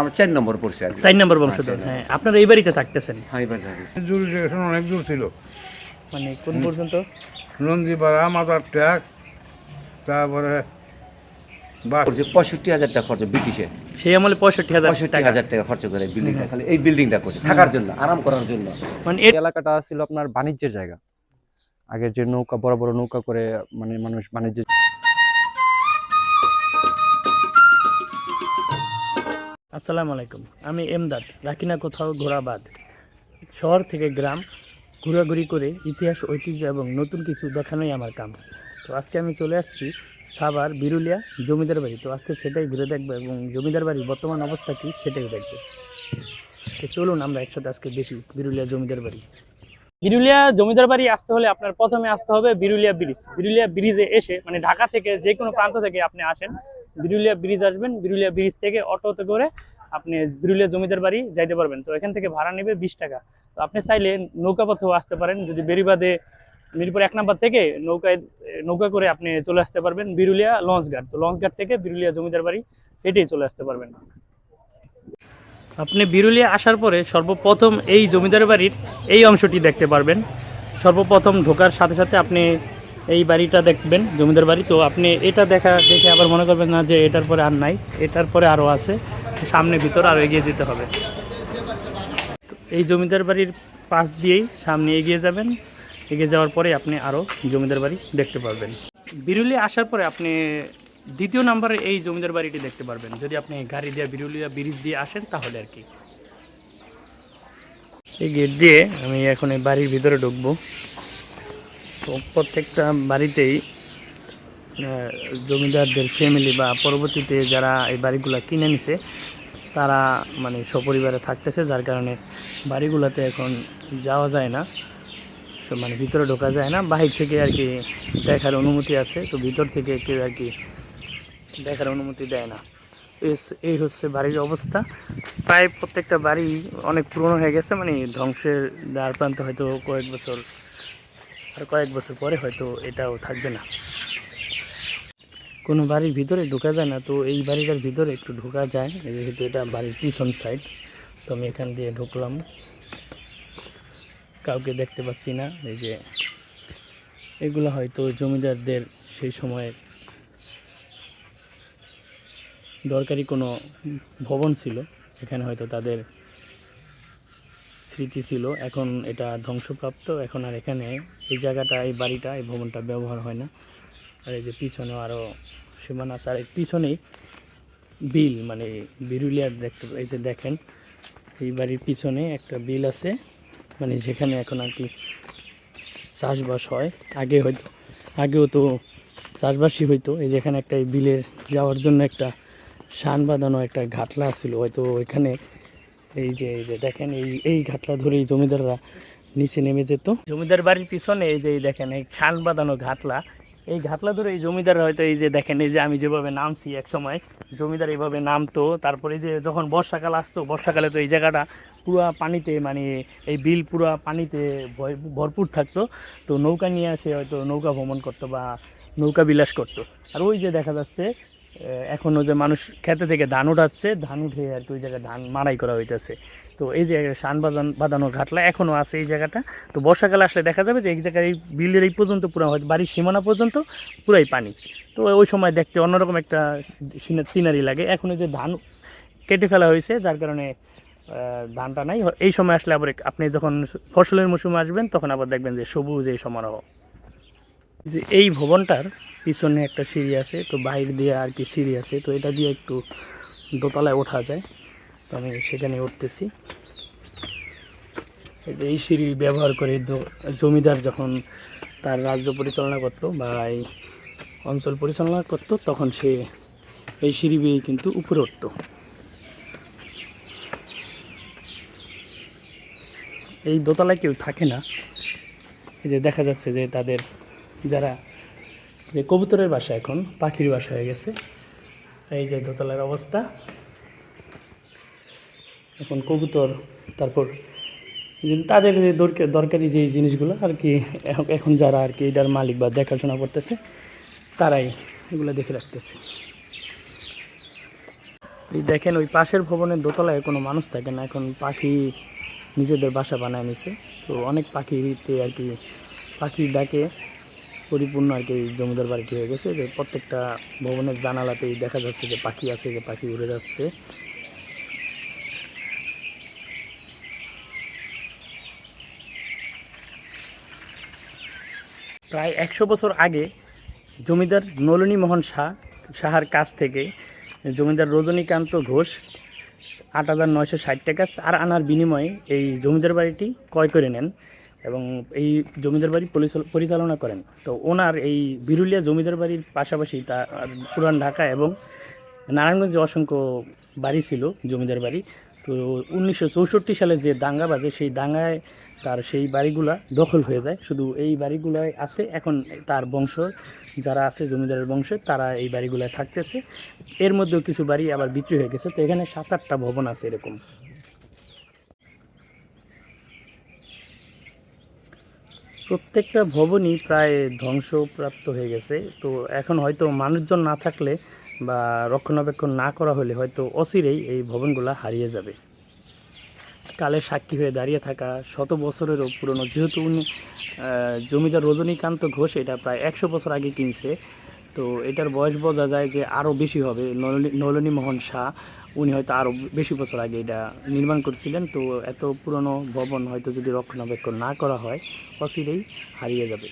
আমার চার নম্বর পড়ছে আর চার নম্বর বংশধর হ্যাঁ আপনারা এই বাড়িতে থাকতেছেন। হ্যাঁ অনেক দূর ছিল। মানে কোন পর্যন্ত? নন্দীপাড়া মাথার ট্যাক তারপরে পঁয়ষট্টি হাজার টাকা খরচ ব্রিটিশে সেই আমলে পঁয়ষট্টি হাজার পঁয়ষট্টি হাজার টাকা খরচ করে বিল্ডিংটা খালি এই বিল্ডিংটা করছে থাকার জন্য আরাম করার জন্য। মানে এই এলাকাটা ছিল আপনার বাণিজ্যের জায়গা। আগের যে নৌকা বড় বড় নৌকা করে মানে মানুষ বাণিজ্য আসসালামু আলাইকুম। আমি এমদাদ রাখি না কোথাও ঘোরাবাদ। শহর থেকে গ্রাম, ঘোরাঘুরি করে ইতিহাস, ঐতিহ্য এবং নতুন কিছু দেখানোই আমার কাম। তো আজকে আমি চলে আসছি সাবার বিরুলিয়া, জমিদার বাড়ি। তো আজকে সেটাই ঘুরে দেখব এবং জমিদার বাড়ির বর্তমান অবস্থা কী সেটাই দেখব। তো চলুন আমরা একসাথে আজকে দেখি বিরুলিয়া জমিদার বাড়ি। বিরুলিয়া জমিদার বাড়ি আসতে হলে আপনার প্রথমে আসতে হবে বিরুলিয়া ব্রিজ। বিরুলিয়া ব্রিজে এসে মানে ঢাকা থেকে যে কোনো প্রান্ত থেকে আপনি আসেন। বিরুলিয়া ব্রিজ আসবেন, বিরুলিয়া ব্রিজ থেকে অটোতে করে আপনি বিরুলিয়া জমিদার বাড়ি যাইতে পারবেন। তো এখান থেকে ভাড়া নেবে বিশ টাকা। তো আপনি চাইলে নৌকা পথেও আসতে পারেন। যদি বেরিবাদে মিরপুর এক নাম্বার থেকে নৌকায়, নৌকা করে আপনি চলে আসতে পারবেন বিরুলিয়া লঞ্চ ঘাট। তো লঞ্চ ঘাট থেকে বিরুলিয়া জমিদার বাড়ি হেঁটেই চলে আসতে পারবেন। আপনি বিরুলিয়া আসার পরে সর্বপ্রথম এই জমিদার বাড়ির এই অংশটি দেখতে পারবেন। সর্বপ্রথম ঢোকার সাথে সাথে আপনি এই বাড়িটা দেখবেন, জমিদার বাড়ি। তো আপনি এটা দেখা, দেখে আবার মনে করবেন না যে এটার পরে আর নাই, এটার পরে আরও আছে। সামনে ভিতর আরও এগিয়ে যেতে হবে। এই জমিদার বাড়ির পাশ দিয়েই সামনে এগিয়ে যাবেন। এগিয়ে যাওয়ার পরে আপনি আরও জমিদার বাড়ি দেখতে পারবেন। বিরুলিয়া আসার পরে আপনি দ্বিতীয় নম্বরে এই জমিদার বাড়িটি দেখতে পারবেন। যদি আপনি গাড়ি দিয়ে বিরুলিয়া ব্রিজ দিয়ে আসেন তাহলে আর কি। এই গেট দিয়ে আমি এখন এই বাড়ির ভিতরে ঢুকবো। তো প্রত্যেকটা বাড়িতেই জমিদারদের ফ্যামিলি বা পরবর্তীতে যারা এই বাড়িগুলো কিনে নিছে, তারা মানে সপরিবারে থাকতেছে, যার কারণে বাড়িগুলোতে এখন যাওয়া যায় না। মানে ভিতরে ঢোকা যায় না, বাহির থেকে আর কি দেখার অনুমতি আছে, তো ভিতর থেকে কেউ আর কি দেখার অনুমতি দেয় না। এই হচ্ছে বাড়ির অবস্থা। প্রায় প্রত্যেকটা বাড়ি অনেক পুরনো হয়ে গেছে মানে ধ্বংসের দ্বার প্রান্তে হয়তো কয়েক বছর, আর কয়েক বছর পরে হয়তো এটাও থাকবে না। কোনো বাড়ির ভিতরে ঢোকা যায় না, তো এই বাড়িটার ভিতরে একটু ঢোকা যায়, যেহেতু এটা বাড়ির পিছন সাইড তো আমি এখান দিয়ে ঢুকলাম। কাউকে দেখতে পাচ্ছি না, এই যে এগুলো হয়তো জমিদারদের সেই সময়ের দরকারি কোনো ভবন ছিল, এখানে হয়তো তাদের স্মৃতি ছিল, এখন এটা ধ্বংসপ্রাপ্ত, এখন আর এখানে এই জায়গাটা, এই বাড়িটা, এই ভবনটা ব্যবহার হয় না। আর এই যে পিছনে আরও সীমানা আছে। আর পিছনেই বিল মানে বিরুলিয়ার দেখতে এই যে দেখেন, এই বাড়ির পিছনে একটা বিল আছে মানে যেখানে এখন আর কি চাষবাস হয়। আগে হয়তো, আগেও তো চাষবাসই হইতো। এই যেখানে একটা এই বিলের যাওয়ার জন্য একটা শান বাঁধানো একটা ঘাটলা ছিল হয়তো ওইখানে এই যে এই যে দেখেন, এই এই ঘাটলা ধরেই জমিদাররা নিচে নেমে যেত। জমিদার বাড়ির পিছনে এই যে দেখেন, এই শান বাঁধানো ঘাটলা এই ঘাটলা ধরে এই জমিদার হয়তো এই যে দেখেন, এই যে আমি যেভাবে নামছি এক সময় জমিদার এইভাবে নামতো, তারপরে যে যখন বর্ষাকাল আসতো, বর্ষাকালে তো এই জায়গাটা পুরা পানিতে মানে এই বিল পুরা পানিতে ভরপুর থাকতো, তো নৌকা নিয়ে আসে হয়তো নৌকা ভ্রমণ করতো বা নৌকা বিলাস করতো। আর ওই যে দেখা যাচ্ছে এখনও যে মানুষ খেতে থেকে ধান উঠাচ্ছে, ধান উঠে আর কি ওই জায়গায় ধান মারাই করা হইতেছে। তো এই যে শান বাঁধান বাঁধানো ঘাটলা এখনও আছে এই জায়গাটা। তো বর্ষাকালে আসলে দেখা যাবে যে এই জায়গায় এই বিলের এই পর্যন্ত পুরো হয়তো বাড়ির সীমানা পর্যন্ত পুরাই পানি। তো ওই সময় দেখতে অন্যরকম একটা সিনারি লাগে। এখন যে ধান কেটে ফেলা হয়েছে, যার কারণে ধানটা নাই। এই সময় আসলে আবার আপনি যখন ফসলের মৌসুমে আসবেন, তখন আবার দেখবেন যে সবুজ এই সমারোহ। যে এই ভবনটার পিছনে একটা সিঁড়ি আছে, তো বাইরে দিয়ে আর কি সিঁড়ি আছে, তো এটা দিয়ে একটু দোতলায় ওঠা যায়। আমি সেখানে উঠতেছি। এই সিঁড়ি ব্যবহার করে জমিদার যখন তার রাজ্য পরিচালনা করতো বা এই অঞ্চল পরিচালনা করতো, তখন সে এই সিঁড়ি বেয়ে কিন্তু উপরে উঠতো। এই দোতলায় কেউ থাকে না। এই যে দেখা যাচ্ছে যে তাদের যারা যে কবুতরের বাসা এখন, পাখির বাসা হয়ে গেছে। এই যে দোতলার অবস্থা। এখন কবুতর, তারপর তাদের দরকার- যে জিনিসগুলো আর কি এখন- যারা আর কি এটার মালিক বা দেখাশোনা করতেছে, তারাই এগুলো দেখে রাখতেছে। এই দেখেন, ওই পাশের ভবনের দোতলায় কোনো মানুষ থাকে না, এখন পাখি নিজেদের বাসা বানায় নিছে। তো অনেক পাখিতে আর কি পাখি ডাকে পরিপূর্ণ আর কি জমিদার বাড়িটি হয়ে গেছে। যে প্রত্যেকটা ভবনের জানালাতেই দেখা যাচ্ছে যে পাখি আছে, যে পাখি উড়ে যাচ্ছে। প্রায় একশো বছর আগে জমিদার নলিনী মোহন শাহ সাহার কাছ থেকে জমিদার রজনীকান্ত ঘোষ আট হাজার নয়শো ষাট টাকা চার আনার বিনিময়ে এই জমিদার বাড়িটি ক্রয় করে নেন এবং এই জমিদার বাড়ি পরিচাল- পরিচালনা করেন। তো ওনার এই বিরুলিয়া জমিদার বাড়ির পাশাপাশি তার পুরান ঢাকা এবং নারায়ণগঞ্জে অসংখ্য বাড়ি ছিল জমিদার বাড়ি। তো উনিশশো চৌষট্টি সালে যে দাঙ্গা বাজে, সেই দাঙ্গায় তার সেই বাড়িগুলা দখল হয়ে যায়। শুধু এই বাড়িগুলাই আছে, এখন তার বংশ, যারা আছে জমিদারের বংশে, তারা এই বাড়িগুলায় থাকতেছে। এর মধ্যেও কিছু বাড়ি আবার বিক্রি হয়ে গেছে। তো এখানে সাত আটটা ভবন আছে এরকম। প্রত্যেকটা ভবনই প্রায় ধ্বংসপ্রাপ্ত হয়ে গেছে। তো এখন হয়তো মানুষজন না থাকলে বা রক্ষণাবেক্ষণ না করা হলে হয়তো অচিরেই এই ভবনগুলা হারিয়ে যাবে। কালের সাক্ষী হয়ে দাঁড়িয়ে থাকা শত বছরেরও পুরনো। যেহেতু উনি জমিদার রজনীকান্ত ঘোষ এটা প্রায় একশো বছর আগে কিনছে, তো এটার বয়স বোঝা যায় যে আরও বেশি হবে। নলিনী মোহন শাহ, উনি হয়তো আরও বেশি বছর আগে এটা নির্মাণ করছিলেন, তো এত পুরনো ভবন হয়তো যদি রক্ষণাবেক্ষণ না করা হয়, অচিরেই হারিয়ে যাবে।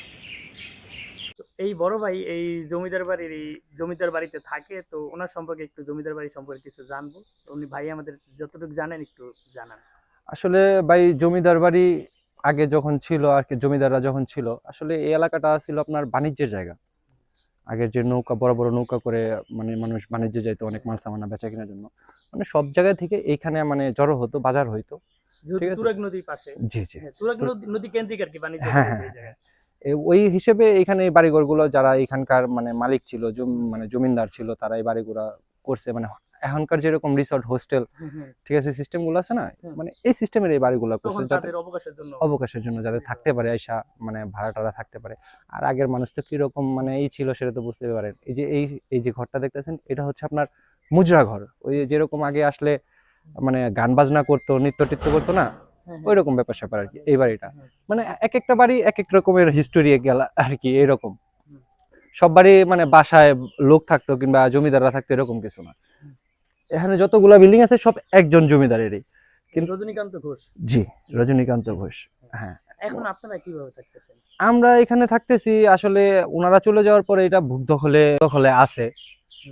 এই বড় ভাই, এই জমিদার বাড়ির, এই জমিদার বাড়িতে থাকে, তো ওনার সম্পর্কে একটু জমিদার বাড়ি সম্পর্কে কিছু জানব। উনি ভাই আমাদের যতটুকু জানেন একটু জানান। আসলে ভাই জমিদার বাড়ি আগে যখন ছিল আর কি জমিদাররা যখন ছিল আসলে এই এলাকাটা ছিল আপনার বাণিজ্যের জায়গা। আগের যে নৌকা বড় বড় নৌকা করে মানে মানুষ বাণিজ্যে যাইতো অনেক মাল সামানা বেচা কেনার জন্য। মানে সব জায়গা থেকে এইখানে মানে জড়ো হতো বাজার হইতো। ঠিক তুরাগ নদীর পাশে। জি জি। হ্যাঁ, তুরাগ নদী- নদী কেন্দ্রিক আর কি বাণিজ্য হ্যাঁ, হ্যাঁ, ওই হিসেবে এখানে এই বাড়িঘরগুলো যারা এখানকার মানে মালিক ছিল মানে জমিদার ছিল তারা এই বাড়িগুলা করছে মানে এখনকার যেরকম রিসর্ট হোস্টেল। ঠিক আছে সিস্টেমগুলো আছে না? মানে এই সিস্টেমের এই বাড়িগুলো করছে যাতে অবকাশের জন্য অবকাশের জন্য যাতে থাকতে পারে আইসা মানে ভাড়া টাড়া থাকতে পারে। আর আগের মানুষ তো কীরকম মানে এই ছিল সেটা তো বুঝতে পারেন। এই যে এই এই যে ঘরটা দেখতেছেন এটা হচ্ছে আপনার মুজরা ঘর। ওই যেরকম আগে আসলে মানে গান বাজনা করতো নৃত্য টিত্য করতো না? হ্যাঁ, ওই রকম ব্যাপার স্যাপার আর কি এই বাড়িটা। মানে এক একটা বাড়ি এক এক রকমের হিস্টোরি গেল আর কি এরকম। সব বাড়ি মানে বাসায় লোক থাকতো কিংবা জমিদাররা থাকতো এরকম কিছু না। এখানে যতগুলা বিল্ডিং আছে সব একজন জমিদারেরই। কিন্তু- রজনীকান্ত ঘোষ। জি রজনীকান্ত ঘোষ হ্যাঁ। এখন আপনারা কীভাবে থাকতেছেন? আমরা এখানে থাকতেছি আসলে ওনারা চলে যাওয়ার পরে এটা ভূত দখলে দখলে আছে।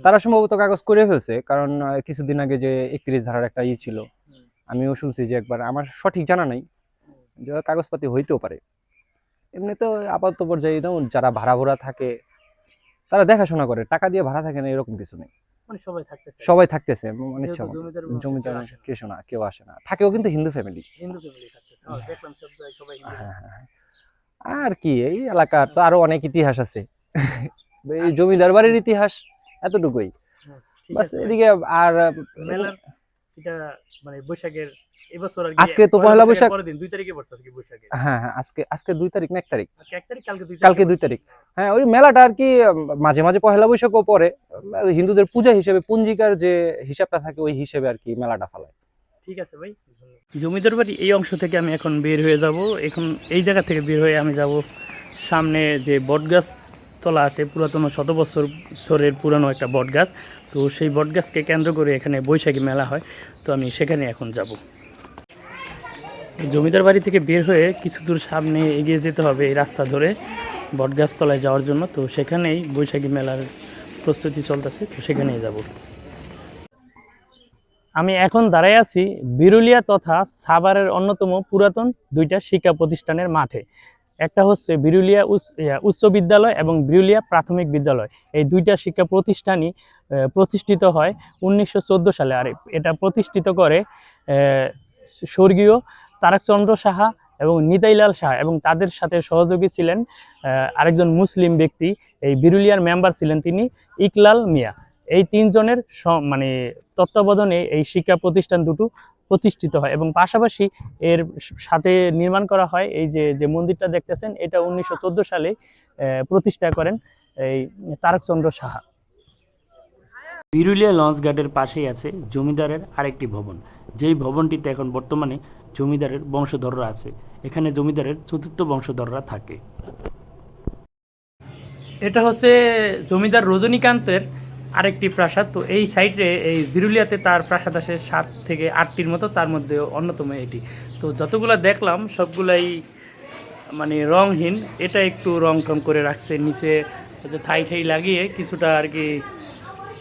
তারা সম্ভবত কাগজ করে ফেলছে কারণ কিছুদিন আগে যে একত্রিশ ধারার একটা ই ছিল। আমিও শুনছি যে একবার আমার সঠিক জানা নাই। যে কাগজপাতি হইতেও পারে। এমনিতে আপাতত পর্যায়ে যারা ভাড়া ভরা থাকে তারা দেখাশোনা করে টাকা দিয়ে ভাড়া থাকে না এরকম কিছু নেই। সবাই থাকতেছে। সবাই থাকতেছে মানে ইচ্ছা জমিদার। কিছু না। কেউ আসে না থাকেও কিন্তু হিন্দু ফ্যামিলি হিন্দু ফ্যামিলি থাকতেছে। হ্যাঁ, দেখলাম সব সবাই হিন্দু হ্যাঁ হ্যাঁ। আর কি এই এলাকার তো আরও অনেক ইতিহাস আছে। এই জমিদার বাড়ির ইতিহাস এতটুকুই। বাস এদিকে আর মেলার এটা মানে বৈশাখের এবছর আর আজকে তো পয়লা বৈশাখ। পরের দিন দুই তারিখে পড়ছে আজকে বৈশাখে হ্যাঁ হ্যাঁ আজকে আজকে দুই তারিখ না এক তারিখ। আজকে এক তারিখ কালকে দুই কালকে দুই তারিখ। হ্যাঁ ওই মেলাটা আর কি মাঝে মাঝে পহেলা বৈশাখও পরে হিন্দুদের পূজা হিসেবে পুঞ্জিকার যে হিসাবটা থাকে ওই হিসেবে আর কি মেলাটা ফালায়। ঠিক আছে ভাই জমিদার বাড়ি এই অংশ থেকে আমি এখন বের হয়ে যাব। এখন এই জায়গা থেকে বের হয়ে আমি যাব সামনে যে বটগাছ তলা আছে পুরাতন শত বছর বছরের পুরানো একটা বটগাছ। তো সেই বটগাছকে কেন্দ্র করে এখানে বৈশাখী মেলা হয়। তো আমি সেখানে এখন যাব। জমিদার বাড়ি থেকে বের হয়ে কিছু দূর সামনে এগিয়ে যেতে হবে এই রাস্তা ধরে বটগাছ তলায় যাওয়ার জন্য। তো সেখানেই বৈশাখী মেলার প্রস্তুতি চলতেছে। তো সেখানেই যাব। আমি এখন দাঁড়াই আছি বিরুলিয়া তথা সাভারের অন্যতম পুরাতন দুইটা শিক্ষা প্রতিষ্ঠানের মাঠে। একটা হচ্ছে বিরুলিয়া উচ্চ- বিদ্যালয় এবং বিরুলিয়া প্রাথমিক বিদ্যালয়। এই দুইটা শিক্ষা প্রতিষ্ঠানই প্রতিষ্ঠিত হয় উনিশশো চোদ্দ সালে। আর এটা প্রতিষ্ঠিত করে স্বর্গীয় তারকচন্দ্র সাহা এবং নিতাইলাল সাহা এবং তাদের সাথে সহযোগী ছিলেন আরেকজন মুসলিম ব্যক্তি, এই বিরুলিয়ার মেম্বার ছিলেন তিনি, ইকলাল মিয়া। এই তিনজনের মানে তত্ত্বাবধানে এই শিক্ষা প্রতিষ্ঠান দুটো প্রতিষ্ঠিত হয় এবং পাশাপাশি এর সাথে নির্মাণ করা হয় এই যে যে মন্দিরটা দেখতেছেন, এটা উনিশশো চোদ্দ সালে প্রতিষ্ঠা করেন এই তারকচন্দ্র সাহা। বিরুলিয়া লঞ্চ ঘাটের পাশেই আছে জমিদারের আরেকটি ভবন। যেই ভবনটিতে এখন বর্তমানে জমিদারের বংশধররা আছে। এখানে জমিদারের চতুর্থ বংশধররা থাকে। এটা হচ্ছে জমিদার রজনীকান্তের আরেকটি প্রাসাদ। তো এই সাইডে এই বিরুলিয়াতে তার প্রাসাদ আছে সাত থেকে আটটির মতো, তার মধ্যে অন্যতম এটি। তো যতগুলো দেখলাম, সবগুলাই মানে রংহীন এটা একটু রং টং করে রাখছে, নিচে থাই ঠাই লাগিয়ে কিছুটা আর কি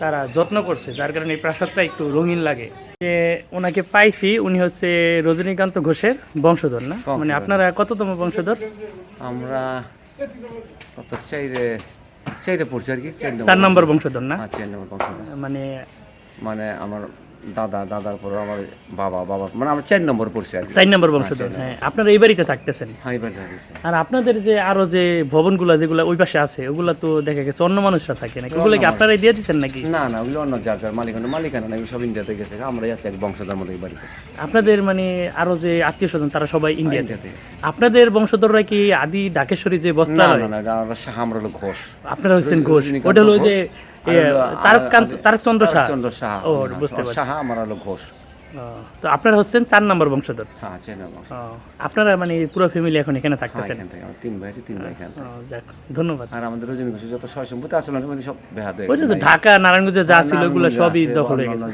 তারা যত্ন করছে যার কারণে এই প্রাসাদটা একটু রঙিন লাগে। যে ওনাকে পাইছি উনি হচ্ছে রজনীকান্ত ঘোষের বংশধর না? মানে আপনারা কততম বংশধর? আমরা কত চাইরে চাইরে পড়ছি আর কি চার নম্বর বংশধর না? হ্যাঁ চার নম্বর বংশধর। মানে মানে আমার দাদা দাদার পর আমার বাবা বাবা মানে আমরা চার নম্বর পড়ছি আর কি। চার নম্বর বংশধর হ্যাঁ আপনারা এই বাড়িতে থাকতেছেন? হ্যাঁ এবার আর আপনাদের যে আরও যে ভবনগুলো যেগুলো ওই পাশে আছে ওগুলা তো দেখা গেছে অন্য মানুষরা থাকে নাকি? ওগুলো কি আপনারাই দিয়ে দিচ্ছেন নাকি? না না ওগুলো অন্য যার যার মালিকানা মালিকানা নাই সব ইন্ডিয়াতে গেছে। আমরাই আছি এক বংশধর মতো এই বাড়িতে। আপনাদের মানে আরও যে আত্মীয় স্বজন তারা সবাই ইন্ডিয়াতে ইন্ডিয়াতে গেছে। আপনাদের বংশধররা কি আদি ডাকেশ্বরী যে না বস্ত্রালয় না না আমরা শাহ আমরা হলো ঘোষ। আপনারা হচ্ছেন ঘোষ। রজনীকান্ত ওটা হলো ওই যে ঘোষ, এ, আর হলো তারককান্ত আর- তারকচন্দ্র শাহ। চন্দ্র শাহ ও, বুঝতে পারছি। শাহ আমার হলো ঘোষ। তো আপনারা হচ্ছেন চার নম্বর বংশধর? হ্যাঁ আপনারা মানে পুরো ফ্যামিলি এখন এখানে হ্যাঁ থাকতেছেন? তিন ভাই আছে তিন ভাই যাক ধন্যবাদ। আর আমাদের রজনী ঘোষের যত সয় সম্পত্তি আসলে মানে সব বেহাদ হয়ে গেছে। ঢাকা নারায়ণগঞ্জে যা ছিল ওগুলো সবই দখল হয়ে গেছে।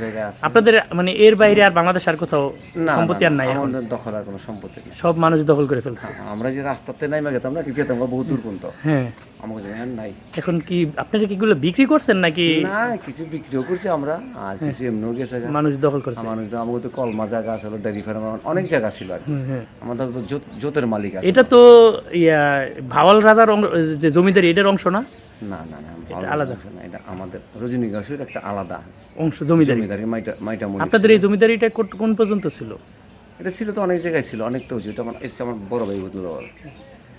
আপনাদের মানে এর বাইরে আর বাংলাদেশ আর কোথাও সম্পত্তি আর নাই এখন? দখল আর কোনো সম্পত্তি সব মানুষ দখল করে ফেলছে। হ্যাঁ, আমরা যে রাস্তাতে নাইমা গেতাম না কিন্তু আমরা বহু দূর পর্যন্ত। হ্যাঁ। আমাকে এখন নাই। এখন কি আপনারা কি এগুলো বিক্রি করছেন নাকি? না কিছু বিক্রিও করছি আমরা আর কিছু এমনিও গেছে মানুষ দখল করছে। মানুষ তো আমাকে তো কলমা জায়গা আছে ডেয়ারি ফার্ম অনেক জায়গা ছিল আর হ্যাঁ আমাদের তো জোতের মালিক আছে। এটা তো ইয়া ভাওয়াল রাজার যে জমিদারি এটার অংশ না? না না না আলাদা। না, এটা আমাদের রজনীগঞ্জের একটা আলাদা অংশ জমিদারি। জমিদারি মাইটা মাইটা আপনাদের এই জমিদারিটা কোন পর্যন্ত ছিল? এটা ছিল তো অনেক জায়গায় ছিল অনেক তো। এটা আমার বড় ভাই বুঝলো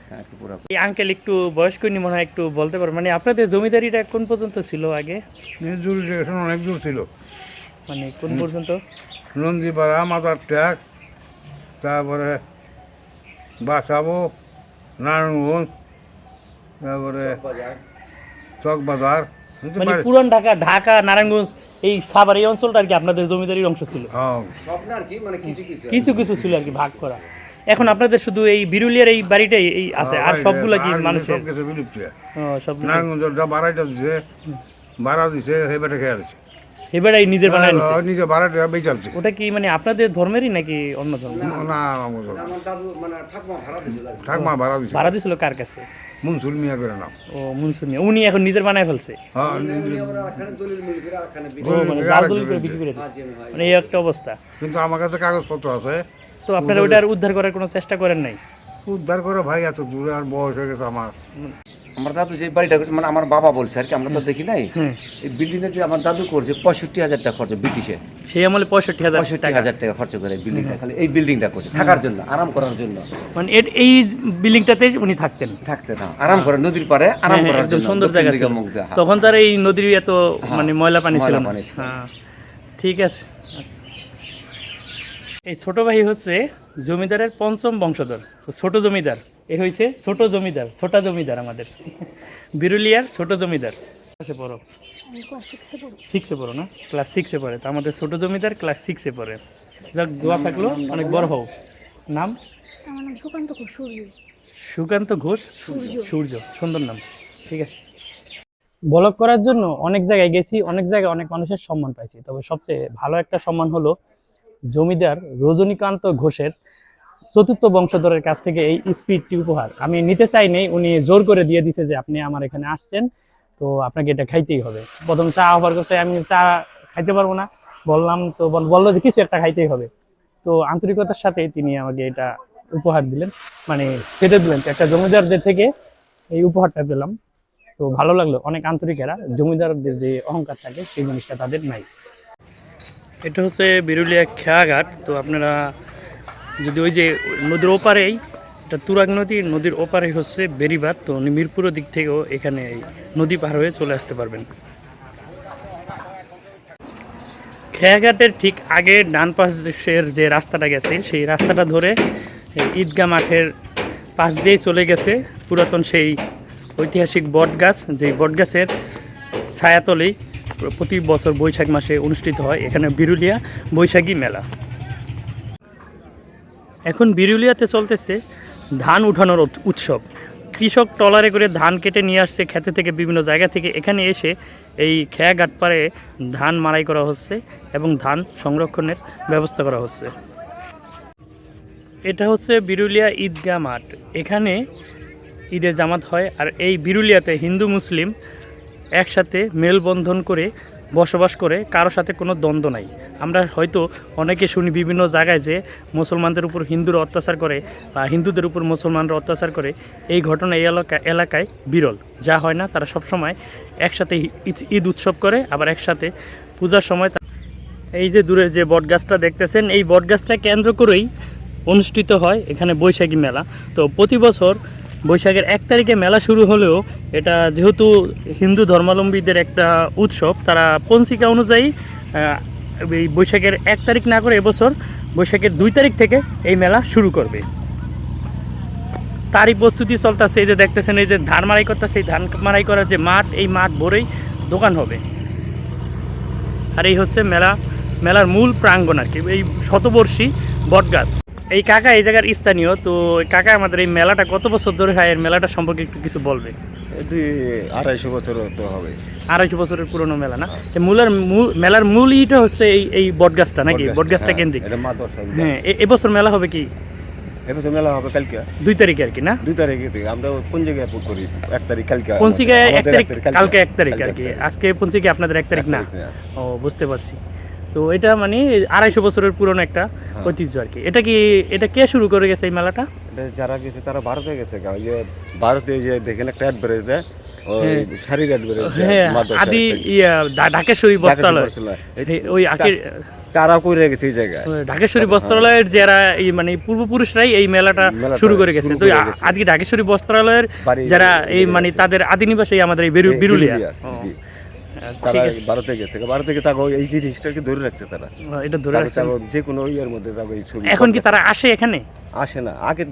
হ্যাঁ পুরা এই আঙ্কেল একটু বয়স্ক নি মনে হয় একটু বলতে পারবেন মানে আপনাদের জমিদারিটা কোন পর্যন্ত ছিল আগে? অনেক দূর ছিল। মানে কোন পর্যন্ত? নন্দীপাড়া মাদার ট্যাক তারপরে বাসাবো নারায়ণগঞ্জ তারপরে মানে পারে? পুরান ঢাকা ঢাকা নারায়ণগঞ্জ এই সাভার এই অঞ্চলটা আর কি আপনাদের জমিদারির অংশ ছিল? হ্যাঁ। সব না আর কি মানে কিছু কিছু। কিছু কিছু ছিল আর কি ভাগ করা। এখন আপনাদের শুধু এই বিরুলিয়ার এই বাড়িটাই এই আছে আর সবগুলা কি মানুষের? সব কিছু বিলুপ্ত সব নারায়ণগঞ্জটা বাড়াইটা দিছে হেবেটে এবারে নিজের বানায় নিছে? নিজে বেচালছে। ওটা কি মানে আপনাদের ধর্মেরই নাকি অন্য ধর্ম? না আমাদের আমার দাদু মানে ঠাকুমা ভাড়া দিছিল। ঠাকমা ভাড়া দিছে ভাড়া দিছিল কার কাছে? মুনসুল মিয়া করে নাম। ও মুনসুমি উনি এখন নিজের বানায় ফেলছে? হ্যাঁ আমরা এখানে দলিল মিল করে এখানে বিক্রি ও মানে জাল দলিল করে বিক্রি করে দিচ্ছে জি, ভাই। মানে এই একটা অবস্থা। কিন্তু আমার কাছে কাগজপত্র আছে। তো আপনারা ওইটার উদ্ধার করার কোনো চেষ্টা করেন নাই? উদ্ধার করো ভাই এত দূরে আর বয়স হয়ে গেছে আমার। আমার দাদু যে বাড়িটা করছে মানে আমার বাবা বলছে আর কি আমরা তো দেখি নাই। এই বিল্ডিং যে আমার দাদু করছে পঁয়ষট্টি হাজার টাকা খরচ ব্রিটিশে। সেই আমলে পঁয়ষট্টি হাজার পঁয়ষট্টি হাজার টাকা খরচ করে বিল্ডিংটা খালি এই বিল্ডিংটা করছে থাকার জন্য আরাম করার জন্য। মানে এর- এই বিল্ডিংটাতে উনি থাকতেন। থাকতেন আরাম করে নদীর পারে আরাম হ্যাঁ, করার জন্য সুন্দর জায়গা ছিল। তখন তার এই নদীর এত মানে ময়লা পানি ছিল না। হ্যাঁ ঠিক আছে। আচ্ছা। এই ছোট ভাই হচ্ছে জমিদারের পঞ্চম বংশধর। তো ছোট জমিদার এ হয়েছে ছোট জমিদার ছোটা জমিদার আমাদের। বিরুলিয়ার ছোট জমিদার। ক্লাসে পড়ো। সিক্সে পড়ি। পড়ো না? ক্লাস সিক্সে পড়ে। তো আমাদের ছোট জমিদার ক্লাস সিক্সে পড়ে। যাক দোয়া থাকল। অনেক বড় হও। নাম? আমার নাম সুকান্ত ঘোষ সূর্য। সুকান্ত ঘোষ। সূর্য। সুন্দর নাম। ঠিক আছে। ব্লগ করার জন্য অনেক জায়গায় গেছি অনেক জায়গায় অনেক মানুষের সম্মান পাইছি। তবে সবচেয়ে ভালো একটা সম্মান হলো জমিদার রজনীকান্ত ঘোষের চতুর্থ বংশধরের কাছ থেকে এই স্পিডটি উপহার। আমি নিতে চাইনি উনি জোর করে দিয়ে দিছে যে আপনি আমার এখানে আসছেন, তো আপনাকে এটা খাইতেই হবে। প্রথম চা অফার করছে, আমি চা খাইতে পারব না। বললাম তো, বল- বলল যে কিছু একটা খাইতেই হবে। তো আন্তরিকতার সাথে তিনি আমাকে এটা উপহার দিলেন মানে খেতে দিলেন। একটা জমিদারদের থেকে এই উপহারটা পেলাম। তো ভালো লাগল, অনেক আন্তরিকেরা। জমিদারদের যে অহংকার থাকে, সেই জিনিসটা তাদের নাই। এটা হচ্ছে বিরুলিয়া খেয়াঘাট। তো আপনারা যদি ওই যে নদীর ওপারেই, এটা তুরাগ নদী, নদীর ওপারে হচ্ছে বেরিবাদ তো মিরপুরের দিক থেকেও এখানে নদী পার হয়ে চলে আসতে পারবেন। খেয়াঘাটের ঠিক আগে ডান পাশের যে রাস্তাটা গেছে, সেই রাস্তাটা ধরে এই ঈদগাহ মাঠের পাশ দিয়ে চলে গেছে। পুরাতন সেই ঐতিহাসিক বটগাছ, যেই বটগাছের ছায়াতলেই প্রতি বছর বৈশাখ মাসে অনুষ্ঠিত হয় এখানে বিরুলিয়া বৈশাখী মেলা। এখন বিরুলিয়াতে চলতেছে ধান উঠানোর উৎসব। কৃষক ট্রলারে করে ধান কেটে নিয়ে আসছে খেতে থেকে বিভিন্ন জায়গা থেকে। এখানে এসে এই খেয়া ঘাটপাড়ে ধান মারাই করা হচ্ছে এবং ধান সংরক্ষণের ব্যবস্থা করা হচ্ছে। এটা হচ্ছে বিরুলিয়া ঈদগাহ মাঠ। এখানে ঈদের জামাত হয় আর এই বিরুলিয়াতে হিন্দু, মুসলিম একসাথে মেলবন্ধন করে বসবাস করে কারোর সাথে কোনো দ্বন্দ্ব নাই। আমরা হয়তো অনেকে শুনি বিভিন্ন জায়গায় যে মুসলমানদের উপর হিন্দুরা অত্যাচার করে বা হিন্দুদের উপর মুসলমানরা অত্যাচার করে। এই ঘটনা এই এলাকা, এলাকায় বিরল। যা হয় না, তারা সবসময় একসাথে ঈদ- ঈদ উৎসব করে, আবার একসাথে পূজার সময় এই যে দূরে যে বটগাছটা দেখতেছেন, এই বটগাছটা কেন্দ্র করেই অনুষ্ঠিত হয় এখানে বৈশাখী মেলা। তো প্রতি বছর বৈশাখের এক তারিখে মেলা শুরু হলেও এটা যেহেতু হিন্দু ধর্মাবলম্বীদের একটা উৎসব, তারা পঞ্চিকা অনুযায়ী এই বৈশাখের এক তারিখ না করে এবছর বৈশাখের দুই তারিখ থেকে এই মেলা শুরু করবে। তারই প্রস্তুতি চলতেছে, এই যে দেখতেছেন, এই যে ধান মারাই করতেছে, এই ধান মারাই করার যে মাঠ, এই মাঠ ভরেই দোকান হবে। আর এই হচ্ছে মেলা, মেলার মূল প্রাঙ্গণ আর কি, এই শতবর্ষী বটগাছ। এই কাকা এই জায়গার স্থানীয় তো কাকা আমাদের এই মেলাটা কত বছর ধরে হয়? এর মেলাটা সম্পর্কে একটু কিছু বলবে। দুই আড়াইশো বছর তো হবে। আড়াইশো বছরের পুরনো মেলা না? মূলের মেলার মূল ইটা হচ্ছে এই এই বটগাছটা নাকি? বটগাছটা হ্যাঁ, কেন্দ্রিক। হ্যাঁ এবছর মেলা হবে কি? এবছর মেলা হবে কালকে। দুই তারিখে আর কি না? দুই তারিখে থেকে। আমরা কোন জায়গায় পো- করি? এক তারিখ কালকে পঞ্চিকায় এক তারিখ? কালকে। এক তারিখ আর কি। আজকে পঞ্চিকা আপনাদের এক তারিখ না? ও বুঝতে পারছি। তো এটা মানে আড়াইশো বছরের পুরনো একটা হ্যাঁ। ঐতিহ্য আর কি। এটা কি এটা কে শুরু করে গেছে এই মেলাটা? এটা যারা গেছে তারা ভারতে গেছে যে ভারতে যে দেখেন একটা অ্যাডভারেজ দেয় হ্যাঁ। শাড়ির অ্যাডভারেজ হ্যাঁ আদি ইয়া ঢাকেশ্বরী বস্ত্রালয়। ওই তারা কই গেছে এই জায়গায়। ঢাকেশ্বরী বস্ত্রালয়ের যারা এই মানে পূর্বপুরুষরাই এই মেলাটা শুরু করে গেছে। তো করে। আজকে ঢাকেশ্বরী বস্ত্রালয়ের যারা এই মানে তাদের আদি নিবাস আমাদের এই বিরুলিয়া। তারা ভারতে গেছে। ভারত থেকে তাকে এই জিনিসটাকে ধরে রাখছে তারা। এটা ধরে তারপর যে কোনো ইয়ের মধ্যে এই ছবি এখন কি তারা আসে এখানে? আসে না। আগে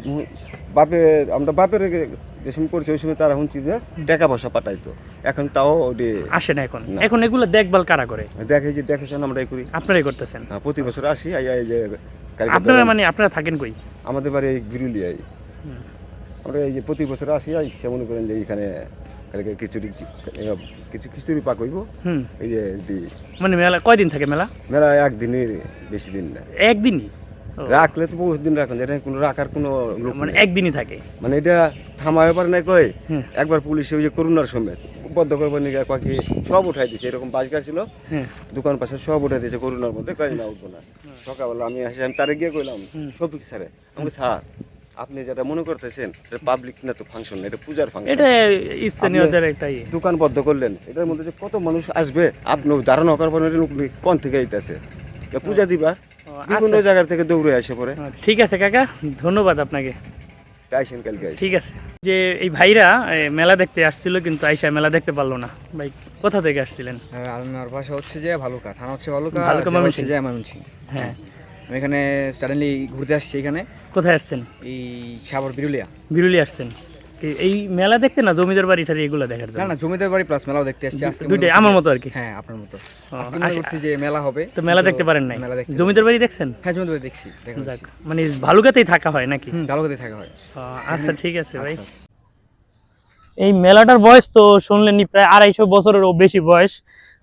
বাপে আমরা বাপের যে সময় করছি ওই সময় তারা শুনছি যে টাকা পয়সা পাঠাইতো। এখন তাও ওটি আসে না এখন। এখন এগুলো দেখভাল কারা করে? দেখে যে দেখাশোনা আমরা করি। আপনারাই করতেছেন? হ্যাঁ, প্রতি বছর আসি এই যে আপনারা মানে আপনারা থাকেন কই? আমাদের বাড়ি এই বিরুলিয়ায়। আমরা এই যে প্রতি বছর আসি আই সে মনে করেন যে এইখানে কালকে খিচুড়ি কিছু খিচুড়ি পাক হইব এই যে মানে মেলা কয়দিন থাকে মেলা? মেলা একদিনের বেশি দিন না। একদিনই? রাখলে তো বহুত দিন রাখুন এটা কোনো রাখার কোনো লোক মানে একদিনই থাকে? মানে এটা থামায় পারে না কয়। একবার পুলিশে ওই যে করোনার সময় বদ্ধ করবার নিয়ে কয়েক সব উঠাই দিছে এরকম গাছ ছিল। দোকান পাশে সব উঠাই দিয়েছে করোনার মধ্যে না উঠবো না। সকালবেলা আমি আসি আমি তারে গিয়ে কইলাম। শফিক স্যারে আমি স্যার আপনি যেটা মনে করতেছেন এটা পাবলিক না তো ফাংশন এটা পূজার ফাংশন এটা স্থানীয়দের একটা ইয়ে। দোকান বদ্ধ করলেন এটার মধ্যে যে কত মানুষ আসবে আপনি ধারণা করবেন এটা লোকগুলি কোন থেকে আইতাছে। পূজা দিবা বিভিন্ন আচ্ছা। জায়গা থেকে দৌড়ে আসে পরে। ঠিক আছে কাকা ধন্যবাদ আপনাকে। আইসেন কালকে ঠিক আছে। যে এই ভাইরা মেলা দেখতে আসছিল কিন্তু আইসা মেলা দেখতে পারল না। ভাই কোথা থেকে আসছিলেন? হ্যাঁ আমার বাসা হচ্ছে যে ভালুকা থানা হচ্ছে ভালুকা ভালুকা, হ্যাঁ। আমি এখানে সাডেনলি ঘুরতে আসছি এখানে। কোথায় আসছেন? এই সাবর বিরুলিয়া। বিরুলি আসছেন। এই- মেলা দেখতে না জমিদার বাড়ি ঠারি এগুলো দেখার জন্য? না জমিদার বাড়ি প্লাস মেলাও দেখতে আসছি আজকে মনে দুইটাই আমার মতো আর কি। হ্যাঁ আপনার মতো। আজকে মনে করছি যে মেলা হবে তো মেলা দেখতে পারেন নাই? জমিদার বাড়ি দেখছেন? হ্যাঁ জমিদার বাড়ি দেখছি দেখা যাক মানে ভালুকাতেই থাকা হয় নাকি? হুম ভালুকাতে থাকা হয়। আচ্ছা ঠিক আছে ভাই। আচ্ছা। এই মেলাটার বয়স তো শুনলেনই প্রায় আড়াইশো বছরেরও বেশি বয়স।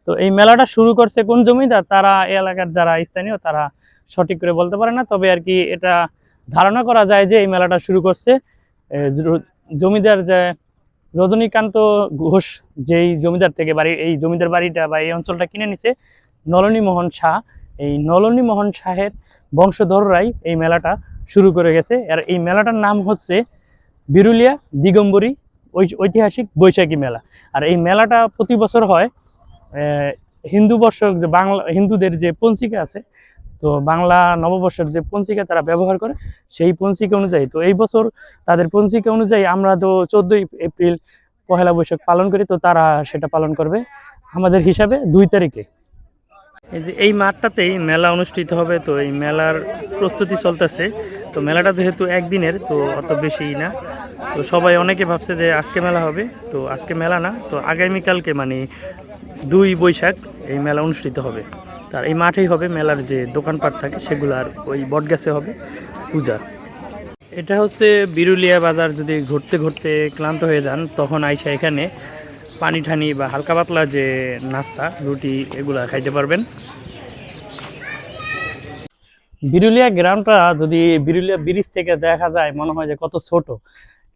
তো এই মেলাটা শুরু করছে কোন জমিদার? তারা এই এলাকার যারা স্থানীয় তারা সঠিক করে বলতে পারে না। তবে আর কি এটা ধারণা করা যায় যে এই মেলাটা শুরু করছে। জমিদার যে রজনীকান্ত ঘোষ, যেই জমিদার থেকে বাড়ি এই জমিদার বাড়িটা বা এই অঞ্চলটা কিনে নিছে, নলনী মোহন শাহ। এই নলনী মোহন শাহের বংশধররাই এই মেলাটা শুরু করে গেছে। আর এই মেলাটার নাম হচ্ছে বিরুলিয়া দিগম্বরী ঐতিহাসিক বৈশাখী মেলা। আর এই মেলাটা প্রতি বছর হয় হিন্দু বর্ষ যে বাংলা, হিন্দুদের যে পঞ্চিকা আছে তো বাংলা নববর্ষের যে পঞ্চিকা তারা ব্যবহার করে, সেই পঞ্চিকা অনুযায়ী তো এই বছর তাদের পঞ্চিকা অনুযায়ী আমরা তো চোদ্দোই এপ্রিল পহেলা বৈশাখ পালন করি, তো তারা সেটা পালন করবে আমাদের হিসাবে দুই তারিখে। এই যে এই মাঠটাতেই মেলা অনুষ্ঠিত হবে, তো এই মেলার প্রস্তুতি চলতেছে। তো মেলাটা যেহেতু একদিনের, তো অত বেশি না। তো সবাই অনেকে ভাবছে যে আজকে মেলা হবে, তো আজকে মেলা না, তো আগামীকালকে মানে দুই বৈশাখ এই মেলা অনুষ্ঠিত হবে। তার এই মাঠেই হবে মেলার যে দোকানপাট থাকে, সেগুলো আর ওই বটগাছে হবে পূজা। এটা হচ্ছে বিরুলিয়া বাজার, যদি ঘুরতে ঘুরতে ক্লান্ত হয়ে যান, তখন আইসা এখানে পানি ঠানি বা হালকা পাতলা যে নাস্তা, রুটি, এগুলা খাইতে পারবেন। বিরুলিয়া গ্রামটা যদি বিরুলিয়া ব্রিজ থেকে দেখা যায়, মনে হয় যে কত ছোট।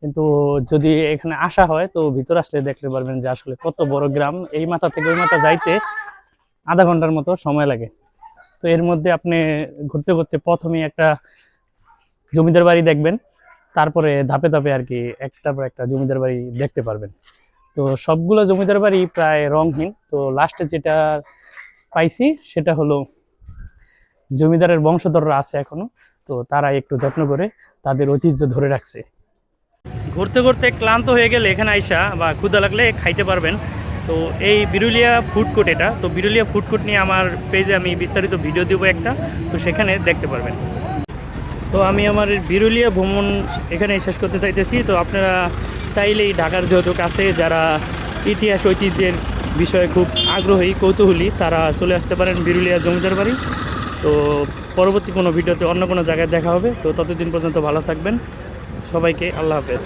কিন্তু যদি এখানে আসা হয়, তো ভিতর আসলে দেখতে পারবেন যে আসলে কত বড় গ্রাম। এই মাথা থেকে ওই মাথা যাইতে আধা ঘণ্টার মতো সময় লাগে। তো এর মধ্যে আপনি ঘুরতে ঘুরতে প্রথমেই একটা জমিদার বাড়ি দেখবেন, তারপরে ধাপে ধাপে আর কি একটার পর একটা জমিদার বাড়ি দেখতে পারবেন। তো সবগুলো জমিদার বাড়ি প্রায় রংহীন তো লাস্টে যেটা পাইছি সেটা হলো জমিদারের বংশধররা আছে এখনও, তো তারা একটু যত্ন করে তাদের ঐতিহ্য ধরে রাখছে। ঘুরতে ঘুরতে ক্লান্ত হয়ে গেলে এখানে আইসা বা ক্ষুদা লাগলে খাইতে পারবেন। তো এই বিরুলিয়া ফুড কোর্ট এটা। তো বিরুলিয়া ফুড কোর্ট নিয়ে আমার পেজে আমি বিস্তারিত ভিডিও দেবো একটা। তো সেখানে দেখতে পারবেন। তো আমি আমার বিরুলিয়া ভ্রমণ এখানে শেষ করতে চাইতেছি। তো আপনারা চাইলেই ঢাকার যেহেতু কাছে, যারা ইতিহাস, ঐতিহ্যের বিষয়ে খুব আগ্রহী, কৌতূহলী, তারা চলে আসতে পারেন বিরুলিয়া জমিদার বাড়ি। তো পরবর্তী কোনো ভিডিওতে অন্য কোনো জায়গায় দেখা হবে। তো ততদিন পর্যন্ত ভালো থাকবেন। সবাইকে আল্লাহ হাফেজ।